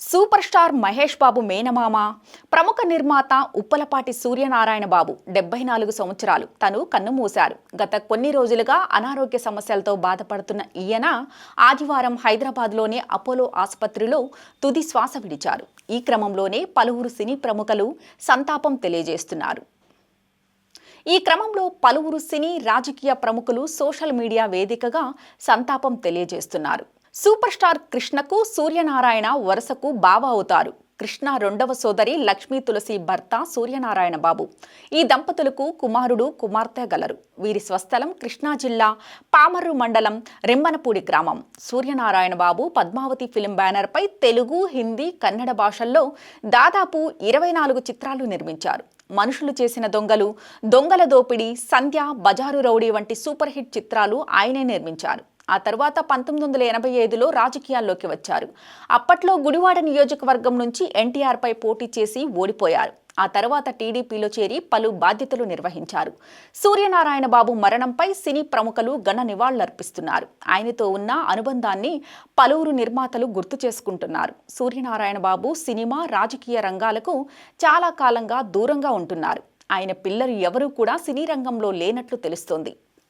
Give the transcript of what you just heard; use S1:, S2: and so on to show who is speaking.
S1: Super star Mahesh Babu మేనమామ ప్రముఖ నిర్మాత ఉప్పలపాటి సూర్యనారాయణ బాబు డెబ్బై నాలుగు సంవత్సరాలు. తను కన్నుమూశారు గత కొన్ని రోజులుగా అనారోగ్య సమస్యలతో బాధపడుతున్న ఈయన ఆదివారం హైదరాబాద్లోని అపోలో ఆసుపత్రిలో తుది శ్వాస విడిచారు. ఈ క్రమంలోనే పలువురు సినీ ప్రముఖులు సంతాపం తెలియజేస్తున్నారు. ఈ క్రమంలో పలువురు సినీ రాజకీయ ప్రముఖులు సోషల్ మీడియా వేదికగా సంతాపం తెలియజేస్తున్నారు. సూపర్ స్టార్ కృష్ణకు సూర్యనారాయణ వరుసకు బావ అవుతారు. కృష్ణ రెండవ సోదరి లక్ష్మీ తులసి భర్త సూర్యనారాయణ బాబు. ఈ దంపతులకు కుమారుడు కుమార్తె గలరు. వీరి స్వస్థలం కృష్ణా జిల్లా పామర్రు మండలం రెమ్మనపూడి గ్రామం. సూర్యనారాయణ బాబు పద్మావతి ఫిలిం బ్యానర్పై తెలుగు హిందీ కన్నడ భాషల్లో దాదాపు ఇరవై నాలుగు చిత్రాలు నిర్మించారు. మనుషులు చేసిన దొంగలు దొంగల దోపిడీ సంధ్య బజారు రౌడీ వంటి సూపర్ హిట్ చిత్రాలు ఆయనే నిర్మించారు. ఆ తర్వాత పంతొమ్మిది వందల ఎనభై ఐదులో రాజకీయాల్లోకి వచ్చారు. అప్పట్లో గుడివాడ నియోజకవర్గం నుంచి ఎన్టీఆర్పై పోటీ చేసి ఓడిపోయారు. ఆ తర్వాత టీడీపీలో చేరి పలు బాధ్యతలు నిర్వహించారు. సూర్యనారాయణ బాబు మరణంపై సినీ ప్రముఖులు ఘన నివాళులర్పిస్తున్నారు. ఆయనతో ఉన్న అనుబంధాన్ని పలువురు నిర్మాతలు గుర్తు చేసుకుంటున్నారు. సూర్యనారాయణ బాబు సినిమా రాజకీయ రంగాలకు చాలా కాలంగా దూరంగా ఉంటున్నారు. ఆయన పిల్లలు ఎవరూ కూడా సినీ రంగంలో లేనట్లు తెలుస్తోంది.